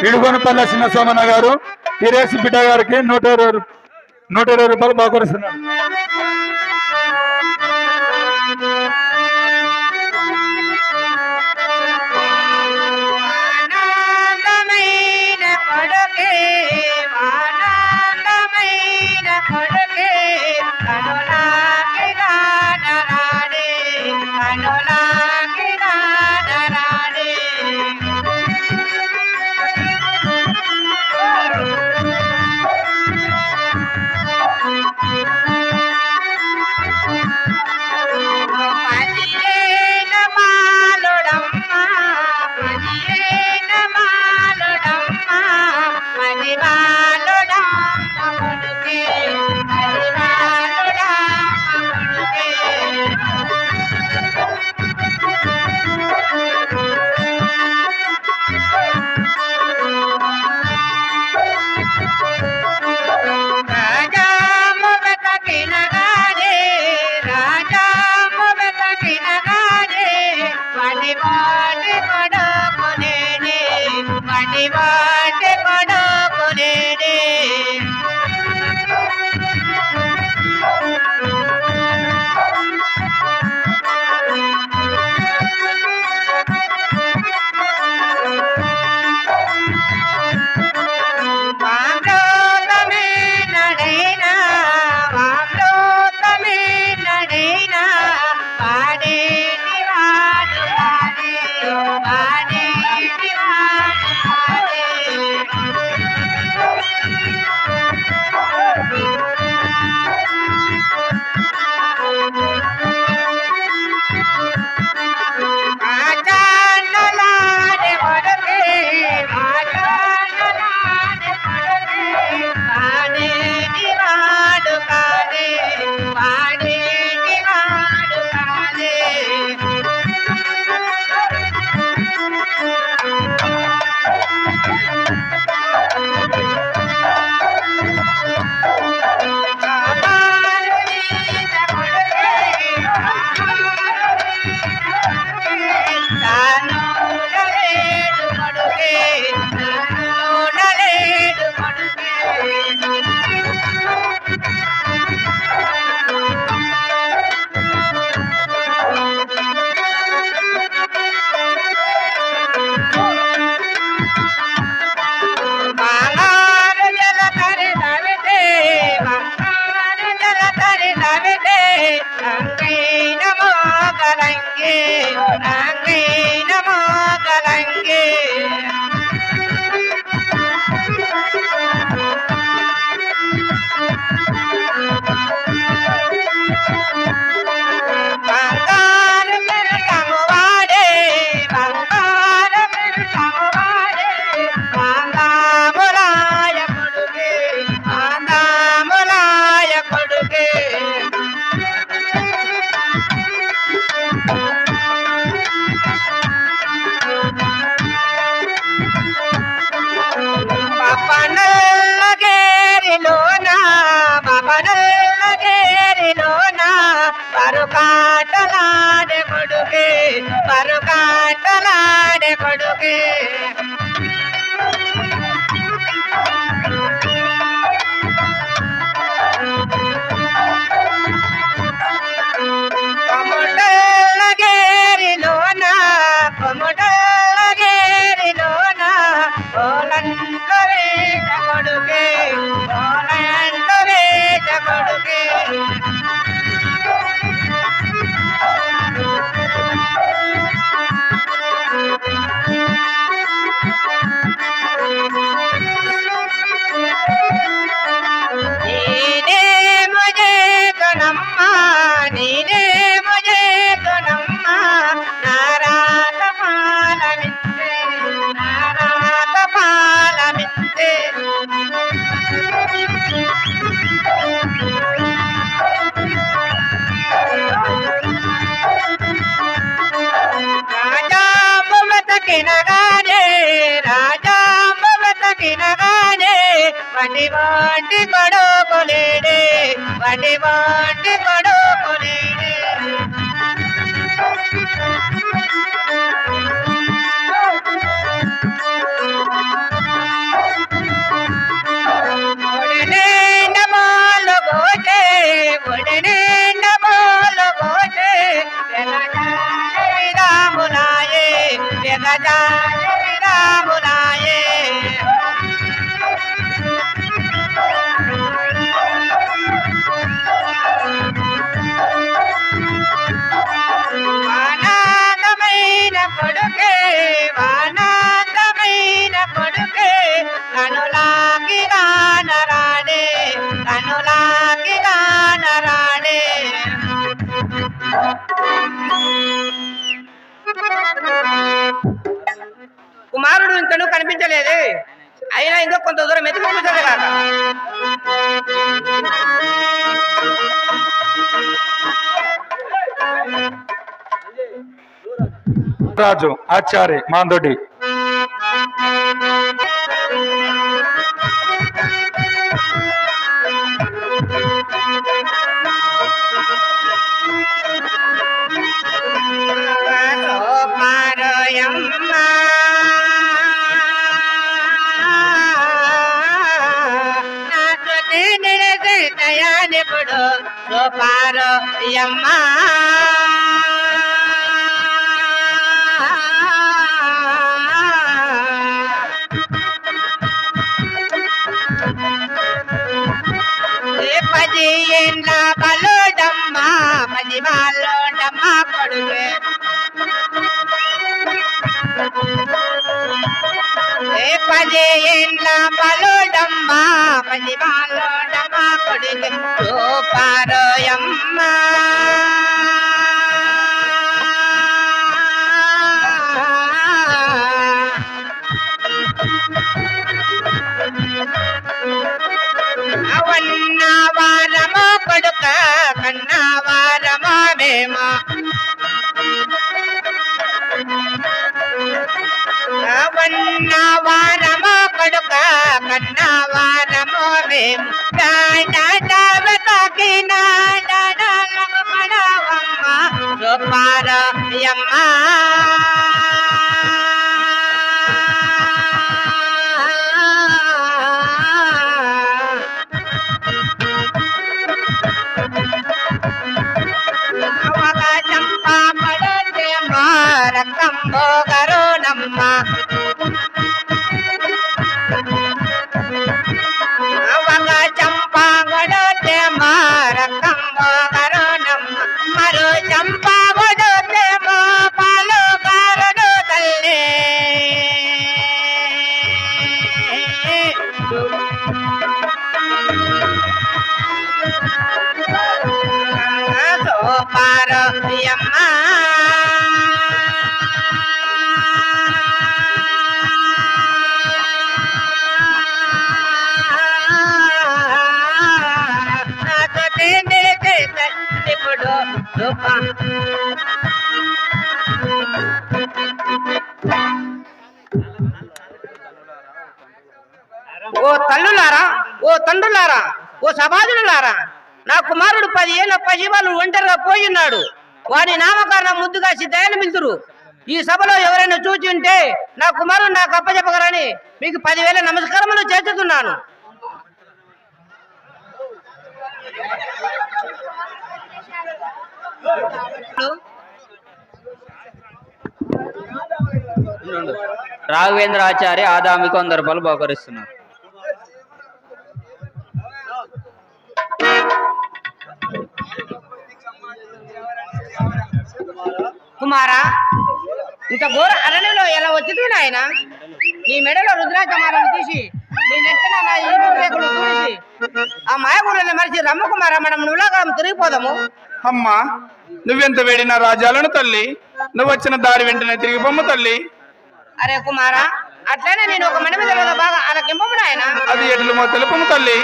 ఇడుగొనపల్లె చిన్న సోమన్న గారు ఈ బిడ్డ గారికి నూట ఇరవై నూట ఇరవై రూపాయలు బాగుపరుస్తున్నారు తినగానే రాజాంబవత తినగానే వండి వాంటి పడోకులేడే వండి వాంటి పడో అనేది అయినా ఇంకా కొంత దూరం ఎదుగు కాక రాజు ఆచారి మాందొడి నా శృతి నిరసితయానిపుడు పారయమ్మ పది ఏండ్ల బలోడమ్మ పది ఏ పది ఏండ్ల బలోడమ్మ పది వాళ్ళోడమ్మ కొడుకే రూపారోయమ్మ. అవన్న కొడుక కన్న కొడుక కన్న వారమ మేము తాకిన తల్లులారా ఓ తండ్రులారా? ఓ సమాజులారా నా కుమారుడు పది ఏళ్ళ పసివాళ్ళు ఒంటరిగా పోయిన్నాడు. వాడి నామకరణం ముద్దుగా సిద్ధాయన మిల్తురు ఈ సభలో ఎవరైనా చూచి ఉంటే నా కుమారుడు నాకు అప్పచెప్పగలని మీకు పదివేల నమస్కారములు చేస్తున్నాను రాఘవేంద్రాచార్య ఆదామి కొందరు రూపాయలు బహుకరిస్తున్నారు. కుమారా ఇంత ఘోర అరణ్యంలో ఎలా వచ్చింది నాయన? నీ మెడలో రుద్రాచమాలను తీసి నీ నా ఆ మాయగురుని మరిచి రమ్మకుమారా మనం నువ్వులాగా తిరిగిపోదాము. అమ్మా నువ్వెంత వేడిన రాజాలను తల్లి? నువ్వు వచ్చిన దారి వెంటనే తిరిగి బొమ్మ తల్లి. అరే కుమారా అట్లనే నేను ఒక మని మీద బాగా ఆలకింపము నాయన. అది ఎట్లు మా తెలుపము తల్లి.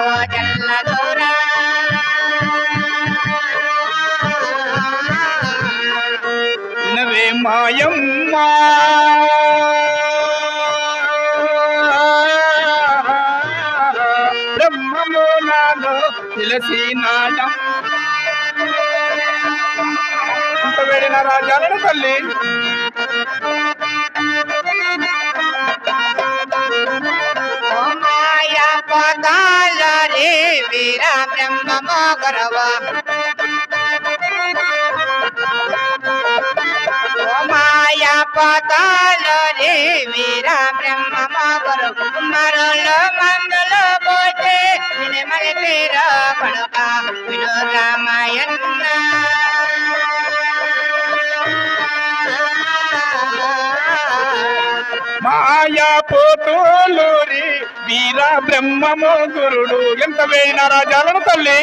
నీకో జల్ల దూరా మాయమ్మ. బ్రహ్మము నాలో తెలిసినాడం ఇంత వేడిన రాజాలను తల్లి. బ్రహ్మ మోగరవ ఓ మాయా పదాల రే వీర బ్రహ్మ మోగరవ మరలో మందులో పోతే నిమలి పేర పడక విను రామాయణ. మాయా పోతోలూరి వీర బ్రహ్మము గురుడు ఎంత వేడిన రాజాలను తల్లి?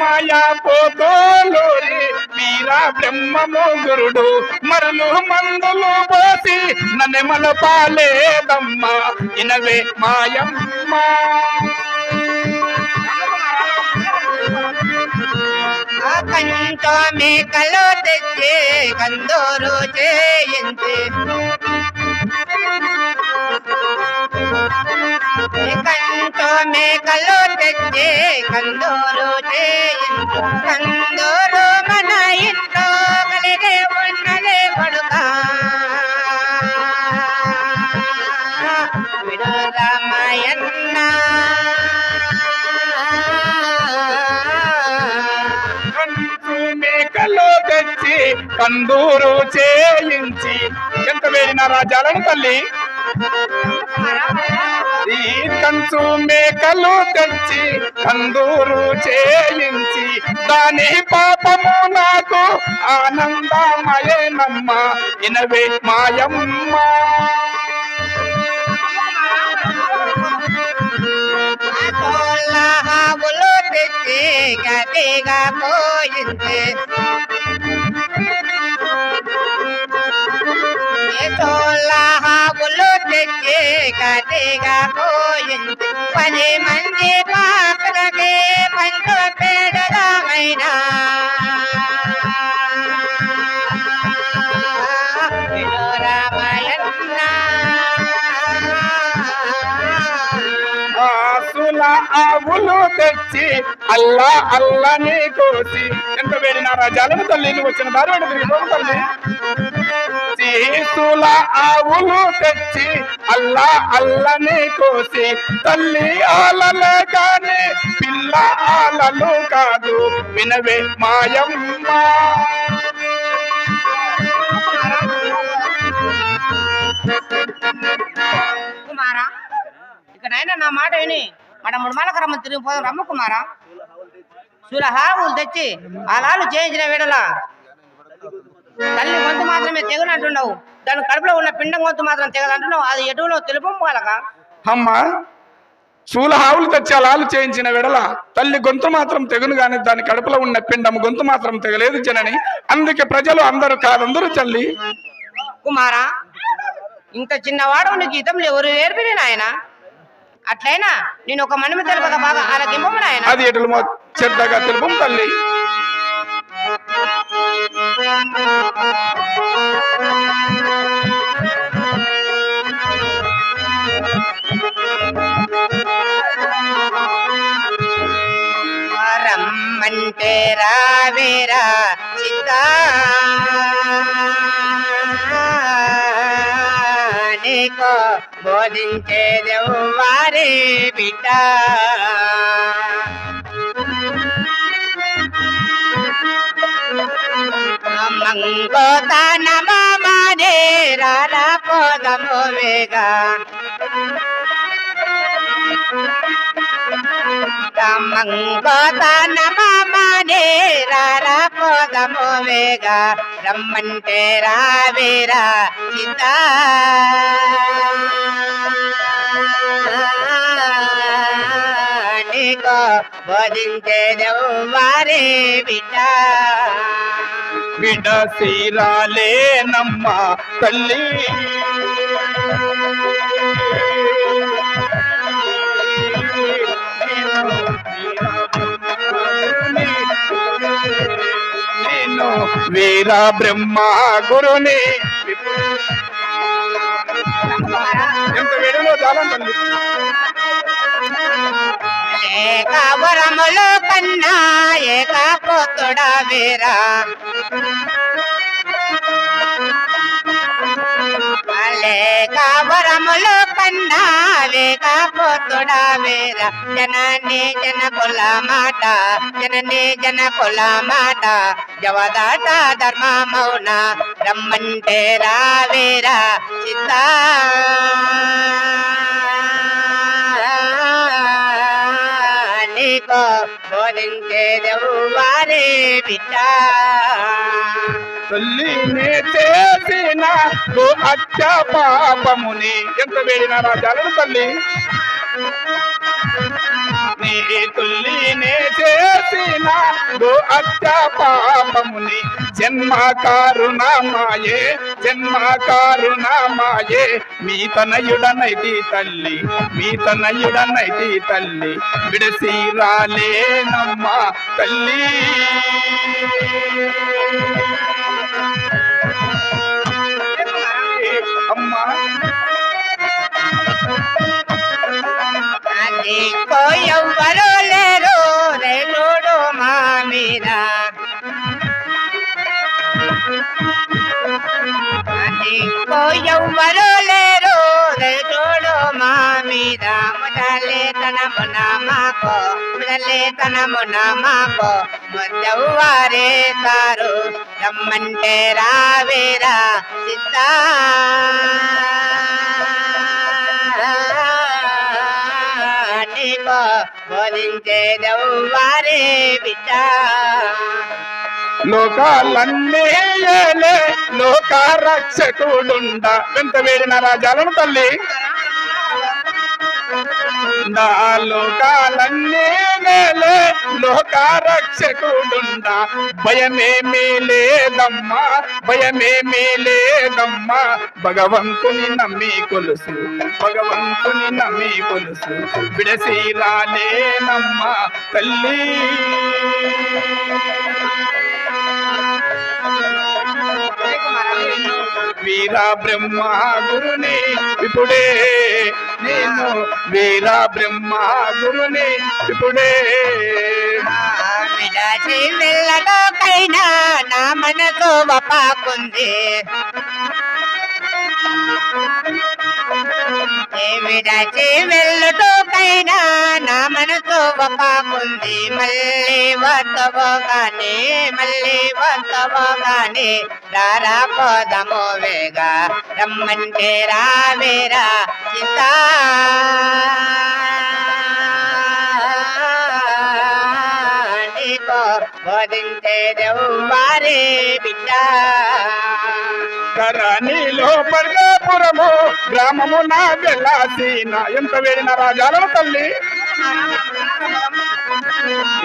మాయా పోతోలూరి మీరా బ్రహ్మము గురుడు. మరలు మందులు పోసి నన్నెమల పాలేదమ్మ ఇనవే మాయమ్మ. కంటో మేకలో తెచ్చే కందోరు చేయించి మేకలో తెచ్చి కందూరు చేయించు కందూరు మన ఇంట్లో కలిగే ఉన్నదే కొడుక. విడు రామాయణ కంచు మేకలో తెచ్చి కందూరు చేయించి. ఎంత వేడిన రాజాలను తల్లి. ఈ కంచు మేకలు తెచ్చి కందూరు చేయించి దాని పాపము నాకు ఆనందమయనమ్మ. ఇనవే మాయమ్మ. ఆవులు తెచ్చి పోయింది ఆవులు పోయింది. పది మంది పాపలకి పంచు పెడదామైనా ఆవులు తెచ్చి అల్లా అల్లని కోసి. ఎంత వేడిన రాజాలను తల్లి వచ్చిన దారి తల్లి. చీసుల ఆవులు తెచ్చి అల్లా అల్లని కోసి తల్లి ఆలలే కాని పిల్ల ఆలలు కాదు. వినవే మాయమ్మ. కుమారా ఇక్కడైనా నా మాట విని మన ముడమలక రమ్మ తిరిగి పోదాం రమ్మ కుమారా. సులహావులు తెచ్చి అలాలు చేయించిన వీడలా తల్లి గొంతు మాత్రమే తెగులు అంటున్నావు దాని కడుపులో ఉన్న పిండం గొంతు మాత్రం తెగదు అంటున్నావు అది ఎటువలో తెలుపు అమ్మ శూల ఆవులు తెచ్చి అలాలు చేయించిన వెడల. తల్లి గొంతు మాత్రం తెగును గాని దాని కడుపులో ఉన్న పిండం గొంతు మాత్రం తెగలేదు జనని. అందుకే ప్రజలు అందరూ కాదందరూ చల్లి కుమారా ఇంత చిన్నవాడు నీకు ఇతం ఎవరు నేర్పిరి నాయన? అట్లయినా నేను ఒక మనమి తెలుపక బాగా ఆలకింపము నాయన. అది ఎటులు మొ- చెడ్డగా తెలుపు తల్లి. రమ్మంటే రావేరా సీతా నీకు బోధించేదెవ్వారే బిడ్డ. పోతాన మామానే రారా పోదము వేగా. రమ్మంగోతాన మామనే రారా పోదము వేగా. రమ్మంటే రావేరా సీతా. నీకో బోధించేదెవ్వారే బిడ్డ. బిడ్డ సీరాలేనమ్మ తల్లి. నేను వీర బ్రహ్మ గురుని. ఎంత వేడిలో చాలా తల్లి కన్నా ఏక పోతుడా వీరా. లేక కన్నా వేక పోతుడా వీరా. జనని జన కుల మాట జనని జన కుల మాట. జవదాట ధర్మ మౌన రమ్మంటే రావేరా సీతా బోధించేదెవ్వారే బిడ్డ. తల్లి చేసిన అత్య పాపముని. ఎంత వేడిన రాజాలను తల్లి. నీ చేసిన గో అత్య పాపముని. జన్మ కారుణమాయే జన్మ కారుణమాయే మీ తనయుడనైతి తల్లి మీ తనయుడనైతి తల్లి. విడసి రాలేనమ్మా తల్లి. తనమున మాకో ముదలే తనమున మాకో ముద్దవ్వారే రమ్మంటే రావేరా సిద్ధా. నీకో బోధించేదవ్వారే బిడ్డ. లోకాలన్నేయలే లోక రక్షకుడుండ ఎంత వేడిన రాజాలను తల్లి. నా లోకాలన్నేలే లోక రక్షకుడుండ భయమేమీ లేదమ్మా భయమేమీ లేదమ్మా భగవంతుని నమ్మి కొలుసు భగవంతుని నమ్మి కొలుసు. విడసి రాలేనమ్మా తల్లి. వీర బ్రహ్మ గురుని ఇప్పుడే. నేను వీర బ్రహ్మ గురుని ఇప్పుడే. విడాచి వెళ్ళటోకైనా నా మనసు వపాకుంది. ఏ విడాచి వెళ్ళటోకైనా నా మనసు వపాకుంది మళ్ళీ వస్తవో మళ్ళీ వస్తవో రారా పోదము వేగా రమ్మంటే రావేరా సీతా నీకో బోధించేదెవ్వారే బిడ్డ. కరణిలో పర్గాపురము గ్రామము నా వెళ్ళాసీన ఎంత వేడిన రాజాలను తల్లి.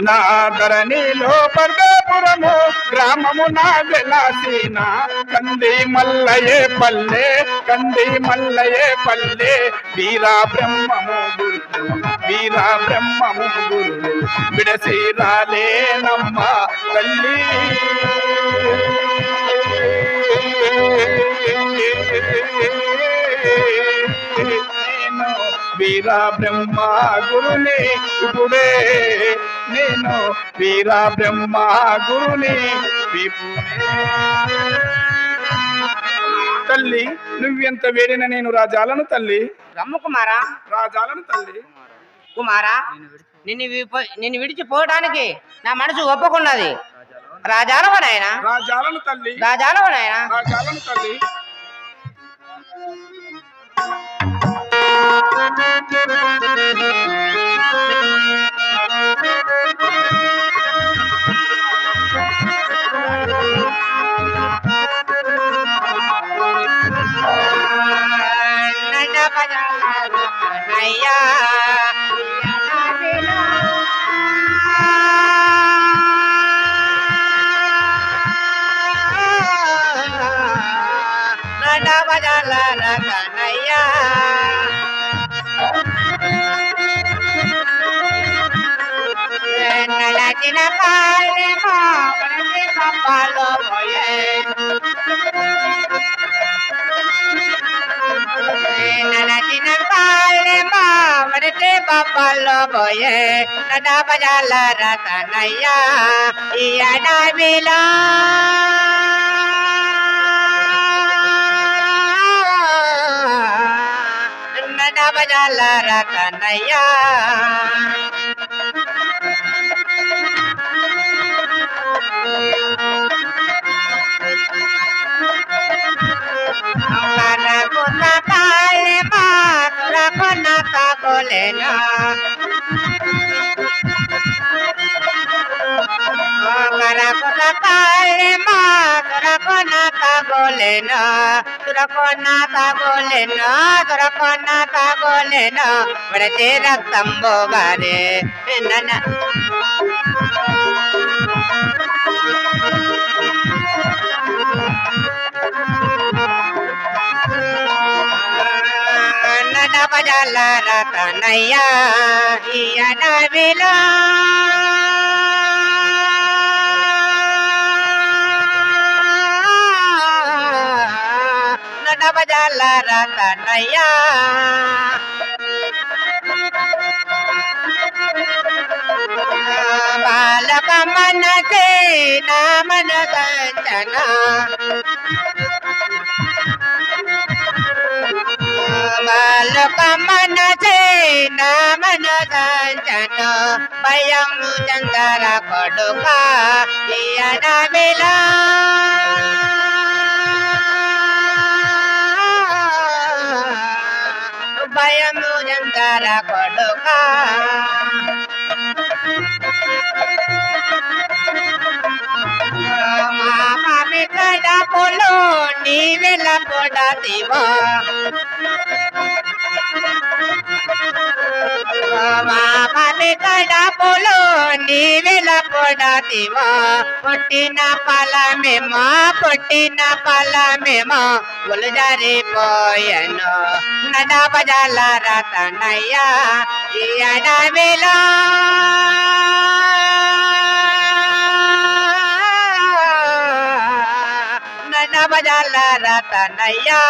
నా ధరణిలో పర్గాపురము గ్రామము నా వెళ్ళాసీన కంది మల్లయే పల్లె. కంది మల్లయే పల్లె. వీరా బ్రహ్మము వీరా బ్రహ్మము గురు. విడసి రాలేనమ్మ తల్లి. వీర బ్రహ్మ గురుని ఇప్పుడే. నేను వీర బ్రహ్మ గురుని తల్లి నువ్వెంత వేడిన నేను రాజాలను తల్లి? రమ్ము కుమారా. రాజాలను తల్లి. కుమారా నిన్ను నిన్ను విడిచిపోవడానికి నా మనసు ఒప్పుకున్నది. రాజాలవ నాయన రాజాలను తల్లి. రాజాలవ నాయన రాజాలను తల్లి. Thank you. गोपाल बोये नडा बजाल रतनैया इया डाबिला नडा बजाल रतनैया। తగులేనా మనకున్న కాళ్ళే మాతురకున్న తగులేనా తురకున్న తగులేనా తురకున్న తగులేనా పడితే రక్తం పోగారే నన్న నడ బజాల రతనయ్యా ఈ అడవిలో. నడ బజాల రతనయ్యా బాలక మనసే నా మన నా కంచన భయము చందర కొడుక ఈ అడవిలా భయము చందర కొడుక. మా మమ్మీ కడపులో నీ వెళ్ళ పొడతివా. మా మమ్మీ కడపులో పొడతివా పుట్టిన ఫలమేమో పుట్టిన ఫలమేమో ఉలుజరిపోయను నడ బజాల రతనయ్యా ఈ అడవిలో. నడ రతనయ్యా.